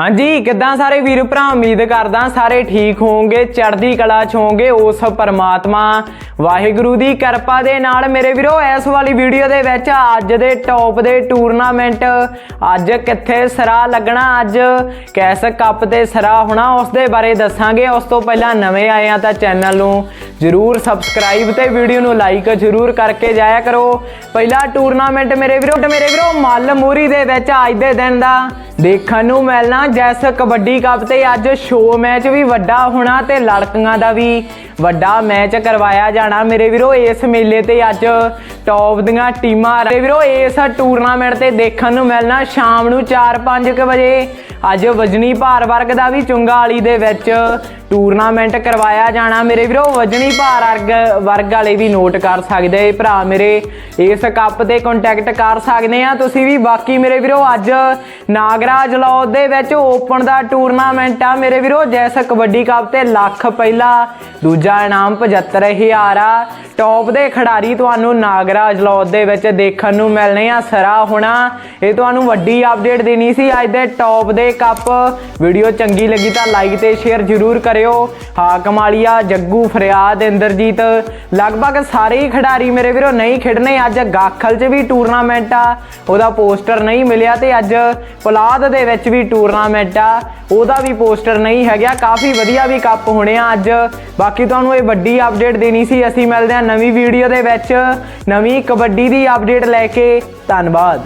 ਹਾਂਜੀ, ਕਿੱਦਾਂ ਸਾਰੇ ਵੀਰ ਭਰਾ? ਉਮੀਦ ਕਰਦਾ ਸਾਰੇ ਠੀਕ ਹੋਵੋਗੇ, ਚੜ੍ਹਦੀ ਕਲਾ ਚ ਹੋਵੋਗੇ, ਉਸ ਪਰਮਾਤਮਾ ਵਾਹਿਗੁਰੂ ਦੀ ਕਿਰਪਾ ਦੇ ਨਾਲ। ਮੇਰੇ ਵੀਰੋ, ਇਸ ਵਾਲੀ ਵੀਡੀਓ ਦੇ ਵਿੱਚ ਅੱਜ ਦੇ ਟੌਪ ਦੇ ਟੂਰਨਾਮੈਂਟ ਅੱਜ ਕਿੱਥੇ ਸਰਾ ਲੱਗਣਾ? ਅੱਜ ਕੈਸ ਕੱਪ ਤੇ ਸਰਾ ਹੋਣਾ? ਉਸ ਦੇ ਬਾਰੇ ਦੱਸਾਂਗੇ। ਉਸ ਤੋਂ ਪਹਿਲਾਂ ਨਵੇਂ ਆਏ ਆ ਤਾਂ ਚੈਨਲ ਨੂੰ ਜਰੂਰ ਸਬਸਕ੍ਰਾਈਬ ਤੇ ਵੀਡੀਓ ਨੂੰ ਲਾਈਕ ਜਰੂਰ ਕਰਕੇ ਜਾਇਆ ਕਰੋ। ਪਹਿਲਾ ਟੂਰਨਾਮੈਂਟ ਮੇਰੇ ਵੀਰੋ ਮੇਰੇ ਵੀਰੋ ਮੱਲ ਮੂਰੀ ਦੇ ਵਿੱਚ ਅੱਜ ਦੇ ਦਿਨ ਦਾ ਦੇਖਣ ਨੂੰ ਮਿਲਣਾ। ਜੈਸ ਕਬੱਡੀ ਕੱਪ ਤੇ ਅੱਜ ਸ਼ੋਅ ਮੈਚ ਵੀ ਵੱਡਾ ਹੋਣਾ ਤੇ ਲੜਕੀਆਂ ਦਾ ਵੀ ਵੱਡਾ ਮੈਚ ਕਰਵਾਇਆ ਜਾਣਾ। ਮੇਰੇ ਵੀਰੋ ਇਸ ਮੇਲੇ ਤੇ ਅੱਜ ਟੌਪ ਦੀਆਂ ਟੀਮਾਂ ਮੇਰੇ ਵੀਰੋ ਇਸ ਟੂਰਨਾਮੈਂਟ ਤੇ ਦੇਖਣ ਨੂੰ ਮਿਲਣਾ। ਸ਼ਾਮ ਨੂੰ 4-5 ਵਜੇ ਅੱਜ ਵਜਨੀ ਭਾਰ ਵਰਗ ਦਾ ਵੀ ਚੁੰਗਾਲੀ ਦੇ ਵਿੱਚ ਟੂਰਨਾਮੈਂਟ ਕਰਵਾਇਆ ਜਾਣਾ। ਮੇਰੇ ਵੀਰੋ, ਵਜਨੀ ਭਾਰ ਵਰਗ ਵਰਗ ਵਾਲੇ ਵੀ ਨੋਟ ਕਰ ਸਕਦੇ ਆ। ਭਰਾ ਮੇਰੇ, ਇਸ ਕੱਪ ਤੇ ਕੰਟੈਕਟ ਕਰ ਸਕਦੇ ਆ। ਤੁਸੀਂ ਵੀ ਬਾਕੀ ਮੇਰੇ ਵੀਰੋ, ਅੱਜ ਨਾਗਰਾਜ ਲੌਦ ਦੇ ਵਿੱਚ ਓਪਨ ਦਾ ਟੂਰਨਾਮੈਂਟ ਆ। ਮੇਰੇ ਵੀਰੋ, ਜੈਸ ਕਬੱਡੀ ਕੱਪ ਤੇ ਲੱਖ ਪਹਿਲਾ, ਦੂਜਾ ਇਨਾਮ 75000 ਆ। ਟੌਪ ਦੇ ਖਿਡਾਰੀ ਤੁਹਾਨੂੰ ਨਾਗਰਾਜ ਲੌਦ ਦੇ ਵਿੱਚ ਦੇਖਣ ਨੂੰ ਮਿਲਣੇ ਆ। ਸਰਾ ਹੋਣਾ, ਇਹ ਤੁਹਾਨੂੰ ਵੱਡੀ ਅਪਡੇਟ ਦੇਣੀ ਸੀ। ਅੱਜ ਦੇ ਟੌਪ ਦੇ ਕੱਪ ਵੀਡੀਓ ਚੰਗੀ ਲੱਗੀ ਤਾਂ ਲਾਈਕ ਤੇ ਸ਼ੇਅਰ ਜ਼ਰੂਰ ਕਰਿਓ। ਹਾਕਮ ਵਾਲੀਆ, ਜੱਗੂ, ਫਰਿਆਦ, ਇੰਦਰਜੀਤ, ਲਗਭਗ ਸਾਰੇ ਹੀ ਖਿਡਾਰੀ ਮੇਰੇ ਵੀਰੋ ਨਹੀਂ ਖੇਡਣੇ। ਅੱਜ ਗਾਖਲ 'ਚ ਵੀ ਟੂਰਨਾਮੈਂਟ ਆ। ਉਹਦਾ ਪੋਸਟਰ ਨਹੀਂ ਮਿਲਿਆ ਤੇ ਅੱਜ ਪਲਾਦ ਦੇ ਵਿੱਚ ਵੀ ਟੂਰਨਾਮੈਂਟ ਆ, ਉਹਦਾ ਵੀ ਪੋਸਟਰ ਨਹੀਂ ਹੈਗਾ, ਕਾਫੀ ਵਧੀਆ ਵੀ ਕੱਪ ਹੋਣੇ ਆ ਅੱਜ। ਬਾਕੀ ਤੁਹਾਨੂੰ ਇਹ ਵੱਡੀ ਅਪਡੇਟ ਦੇਣੀ ਸੀ, ਅਸੀਂ ਮਿਲਦੇ ਹਾਂ ਨਵੀਂ ਵੀਡੀਓ ਦੇ ਵਿੱਚ। ਨਵੀਂ ਕਬੱਡੀ ਦੀ ਅਪਡੇਟ ਲੈ ਕੇ, ਧੰਨਵਾਦ।